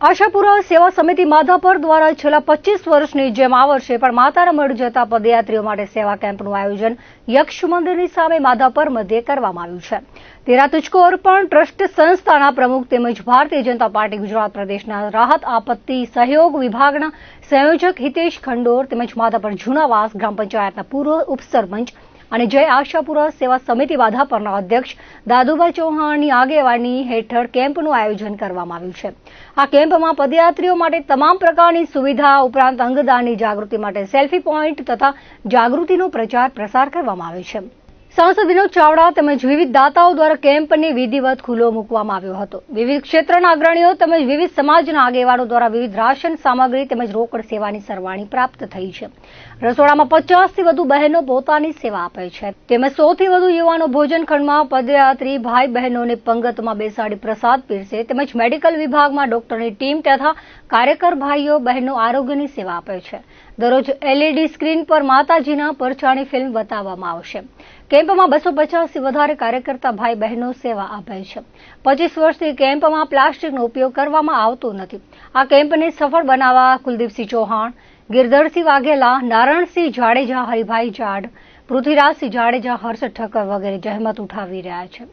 આશાપુરા સેવા સમિતિ માધાપર દ્વારા છેલ્લા પચીસ વર્ષની જેમ આ વર્ષે પણ માતાના મઢ જતા પદયાત્રીઓ માટે સેવા કેમ્પનું આયોજન યક્ષ મંદિરની સામે માધાપર મધ્યે કરવામાં આવ્યું છે. તેરા તુચકો અર્પણ ટ્રસ્ટ સંસ્થાના પ્રમુખ તેમજ ભારતીય જનતા પાર્ટી ગુજરાત પ્રદેશના રાહત આપત્તિ સહયોગ વિભાગના સંયોજક હિતેશ ખંડોર તેમજ માધાપર જૂનાવાસ ગ્રામ પંચાયતના પૂર્વ ઉપસરપંચ અને જય આશાપુરા સેવા સમિતિ વાધાપરના અધ્યક્ષ દાદુભાઈ ચૌહાણની આગેવાની હેઠળ કેમ્પનું આયોજન કરવામાં આવ્યું છે. આ કેમ્પમાં પદયાત્રીઓ માટે તમામ પ્રકારની સુવિધા ઉપરાંત અંગદાનની જાગૃતિ માટે સેલ્ફી પોઈન્ટ તથા જાગૃતિનો પ્રચાર પ્રસાર કરવામાં આવે છે. સાંસદ વિનોદ ચાવડા તેમજ વિવિધ દાતાઓ દ્વારા કેમ્પને વિધિવત ખુલ્લો મૂકવામાં આવ્યો હતો. વિવિધ ક્ષેત્રના અગ્રણીઓ તેમજ વિવિધ સમાજના આગેવાનો દ્વારા વિવિધ રાશન સામગ્રી તેમજ રોકડ સેવાની સરવાણી પ્રાપ્ત થઈ છે. રસોડામાં પચાસથી વધુ બહેનો પોતાની સેવા આપે છે. તેમજ સૌથી વધુ યુવાનો ભોજન ખંડમાં પદયાત્રી ભાઈ બહેનોને પંગતમાં બેસાડી પ્રસાદ પીરશે તેમજ મેડિકલ વિભાગમાં ડોક્ટરની ટીમ તથા કાર્યકર ભાઈઓ બહેનો આરોગ્યની સેવા આપે છે. દરરોજ એલઈડી સ્ક્રીન પર માતાજીના પરછાણી ફિલ્મ બતાવવામાં આવશે. કેમ્પમાં બસો પચાસથી વધારે કાર્યકર્તા ભાઈ બહેનો સેવા આપે છે. પચીસ વર્ષથી કેમ્પમાં પ્લાસ્ટિકનો ઉપયોગ કરવામાં આવતો નથી. આ કેમ્પને સફળ બનાવવા કુલદીપસિંહ ચૌહાણ, ગિરધરસિંહ વાઘેલા, નારણસિંહ જાડેજા, હરિભાઈ જાડ, પૃથ્વીરાજસિંહ જાડેજા, હર્ષ ઠક્કર વગેરે જહેમત ઉઠાવી રહ્યા છે.